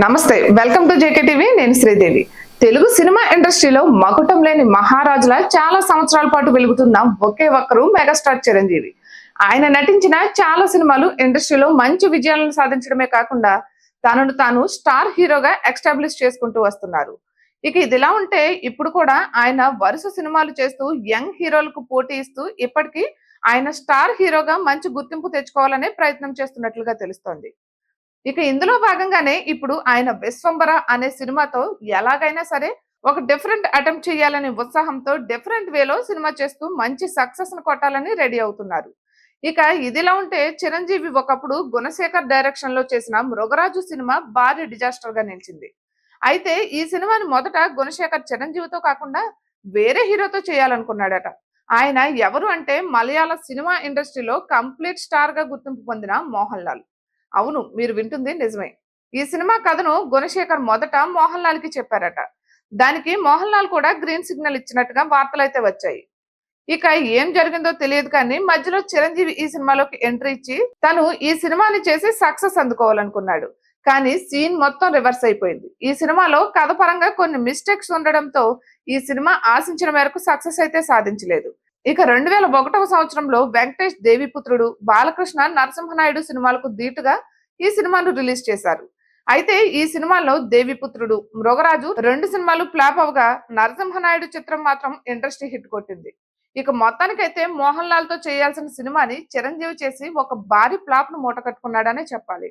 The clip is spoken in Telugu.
నమస్తే వెల్కమ్ టు జేకే టీవీ నేను శ్రీదేవి. తెలుగు సినిమా ఇండస్ట్రీలో మకుటం లేని మహారాజుల చాలా సంవత్సరాల పాటు వెలుగుతున్న ఒకే ఒక్కరు మెగాస్టార్ చిరంజీవి. ఆయన నటించిన చాలా సినిమాలు ఇండస్ట్రీలో మంచి విజయాలను సాధించడమే కాకుండా తనను తాను స్టార్ హీరోగా ఎస్టాబ్లిష్ చేసుకుంటూ వస్తున్నారు. ఇక ఇదిలా ఉంటే ఇప్పుడు కూడా ఆయన వరుస సినిమాలు చేస్తూ యంగ్ హీరోలకు పోటీ ఇస్తూ ఇప్పటికీ ఆయన స్టార్ హీరోగా మంచి గుర్తింపు తెచ్చుకోవాలనే ప్రయత్నం చేస్తున్నట్లుగా తెలుస్తోంది. ఇక ఇందులో భాగంగానే ఇప్పుడు ఆయన విశ్వంబర అనే సినిమాతో ఎలాగైనా సరే ఒక డిఫరెంట్ అటెంప్ట్ చేయాలనే ఉత్సాహంతో డిఫరెంట్ వేలో సినిమా చేస్తూ మంచి సక్సెస్ను కొట్టాలని రెడీ అవుతున్నారు. ఇక ఇదిలా ఉంటే చిరంజీవి ఒకప్పుడు గుణశేఖర్ డైరెక్షన్లో చేసిన మృగరాజు సినిమా భారీ డిజాస్టర్గా నిలిచింది. అయితే ఈ సినిమాని మొదట గుణశేఖర్ చిరంజీవితో కాకుండా వేరే హీరోతో చేయాలనుకున్నాడట. ఆయన ఎవరు అంటే మలయాళ సినిమా ఇండస్ట్రీలో కంప్లీట్ స్టార్గా గుర్తింపు పొందిన మోహన్ లాల్. అవును మీరు వింటుంది నిజమే. ఈ సినిమా కథను గుణశేఖర్ మొదట మోహన్ లాల్కి చెప్పారట. దానికి మోహన్ లాల్ కూడా గ్రీన్ సిగ్నల్ ఇచ్చినట్టుగా వార్తలు అయితే వచ్చాయి. ఇక ఏం జరిగిందో తెలియదు కానీ మధ్యలో చిరంజీవి ఈ సినిమాలోకి ఎంట్రీ ఇచ్చి తను ఈ సినిమాని చేసి సక్సెస్ అందుకోవాలనుకున్నాడు. కానీ సీన్ మొత్తం రివర్స్ అయిపోయింది. ఈ సినిమాలో కథ పరంగా కొన్ని మిస్టేక్స్ ఉండడంతో ఈ సినిమా ఆశించిన మేరకు సక్సెస్ అయితే సాధించలేదు. ఇక రెండు వేల ఒకటవ సంవత్సరంలో వెంకటేష్ దేవిపుత్రుడు బాలకృష్ణ నరసింహనాయుడు సినిమాలకు ధీటుగా ఈ సినిమాను రిలీజ్ చేశారు. అయితే ఈ సినిమాలో దేవిపుత్రుడు మృగరాజు రెండు సినిమాలు ఫ్లాప్ అవగా నరసింహనాయుడు చిత్రం మాత్రం ఇండస్ట్రీ హిట్ కొట్టింది. ఇక మొత్తానికైతే మోహన్ లాల్తో చేయాల్సిన సినిమాని చిరంజీవి చేసి ఒక భారీ ఫ్లాప్ను మూట కట్టుకున్నాడనే చెప్పాలి.